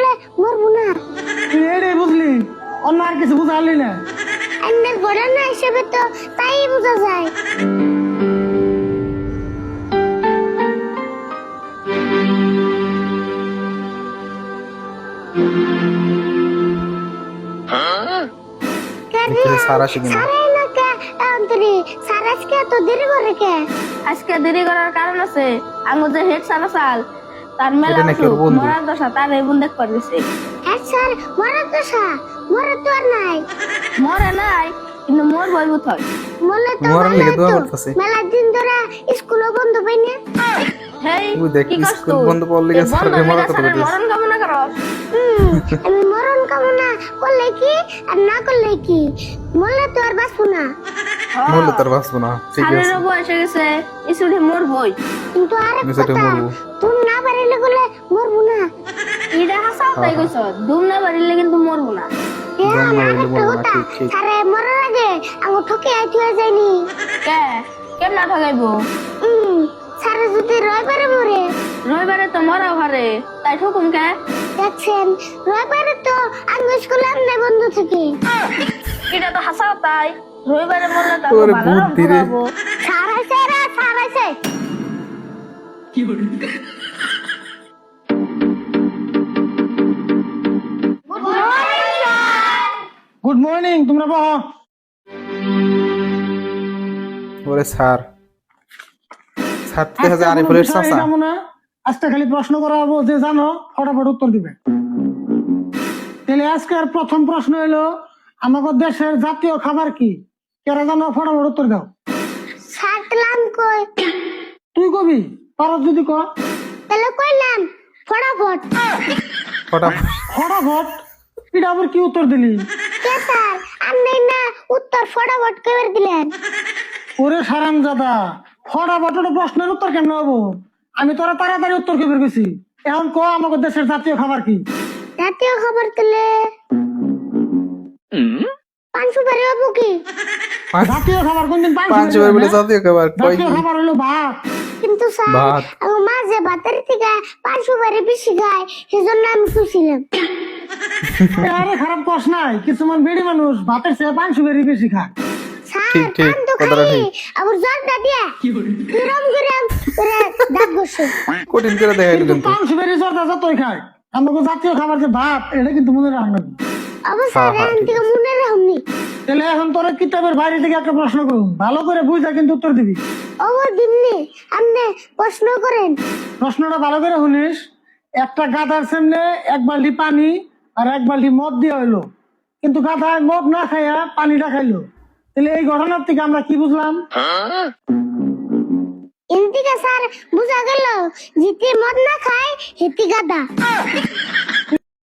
গেলে মরবো না। তুই এটাই বুঝলি? অন্য আর কিছু বুঝালি না। আন্নের ঘটনা হিসেবে তো তাই বোঝা যায়। না আজকে দেরি করার কারণ আছে। আঙ্গু যে হেড সারা সাল তার মেলা অসুখ, মরার দশা তার এই বন্ধু করে দিছে। হ্যাঁ স্যার মরা তো সা মরা তো আর নাই। মরে নাই কিন্তু মোর বই বুথয় মলে তো মরার লেগে দোয়া। মেলা দিন ধরে স্কুলও বন্ধ পাই না। হেই দেখ, কি করছ বন্ধ মরার কথা স্যারের মরণ কামনা করো। আমি মরণ কামনা করলে কি আর না করলে কি? মরলে তো আর বাঁচবো না। মরলে তার বাঁচবো না ঠিক আছে। সারেরও বয়স হয়ে গেছে ইসুড়ি মোর বই কিন্তু নিচেটা কথা মরবো। তুমি না পারিলে বলে মরবো না। এটা হাসাও তাই কইছ দুম না বাড়িলে কিন্তু মরবো না। হ্যাঁ না, কথা ঠিক, ঠিক। সারে মরার আগে আমার ঠকে আইতে হয়ে যায়নি। কে? কেন না সারে যদি রবিবারে মরে। রবিবারে তো মরা ঘরে তাই ঠকুম কে? দেখছেন রবিবারে তো আমি স্কুলে আমনে বন্ধ থাকি। তাই। রবিবারে মরলে তো ভালো রকম বুদ্ধি রে। সারাইছে রে সারাইছে গুড মর্নিং তোমরা বহ। ওরে স্যার। তো চাচা। আজকে খালি প্রশ্ন করা হব যে জানো ফটাফট উত্তর দিবে। তাহলে আজকের প্রথম প্রশ্ন হলো আমাদের দেশের জাতীয় খাবার কি? কেরা জানো? ফটাফট উত্তর দাও। সাতলাম কই? তুই কবি? পারত যদি ক তাহলে কইলাম ফটাফট। ফটাফট। ফটাফট? এটা আবার কি উত্তর দিলি? কে স্যার আপনি না উত্তর ফটাফট কেবার দিলেন। ওরে সারাম দাদা ফটাফট প্রশ্নের উত্তর কেমন হব? আমি তোরা তাড়াতাড়ি উত্তর কে বের গেছি এখন ক আমাদের দেশের জাতীয় খাবার কি? জাতীয় খাবার তুলে হব কি? জাতীয় খাবার কোনদিন পাঁচ পাঁচ বার বলে জাতীয় খাবার কয় জাতীয় খাবার হলো ভাত। কিন্তু স্যার আমার মা যে ভাতের থেকে পান সুপারি বেশি খায় সেজন্য আমি খুশিলাম আরে খারাপ কষ নাই কিছুমান বেড়ি মানুষ ভাতের চেয়ে পাঁচ সুপারি বেশি খায়। স্যার ঠিক, ঠিক, পান তো কথাটা খাই ঠিক। আবার জর্দা দিয়ে। কিরম কিরম করে দাঁত বসে। কঠিন করে দেখাইলো কিন্তু পাঁচ সুপারি জর্দা যতই খায় আমাকে জাতীয় খাবার যে ভাত এটা কিন্তু মনে রাখবেন। তাহলে এখন তোরা কিতাবের বাইরে থেকে একটা প্রশ্ন করুন ভালো করে বুঝা কিন্তু উত্তর দিবি। অবর দিমনি। আপনি প্রশ্ন করেন। প্রশ্নটা ভালো করে শুনিস। একটা গাধার সামনে এক বালতি পানি আর এক বালতি মদ দিয়ে হইল। কিন্তু গাধায় মদ না খাইয়া পানিটা খাইলো। তাহলে এই ঘটনার থেকে আমরা কি বুঝলাম? এদিকে স্যার বুঝা গেল জিতে মদ না খায় হেতি গাদা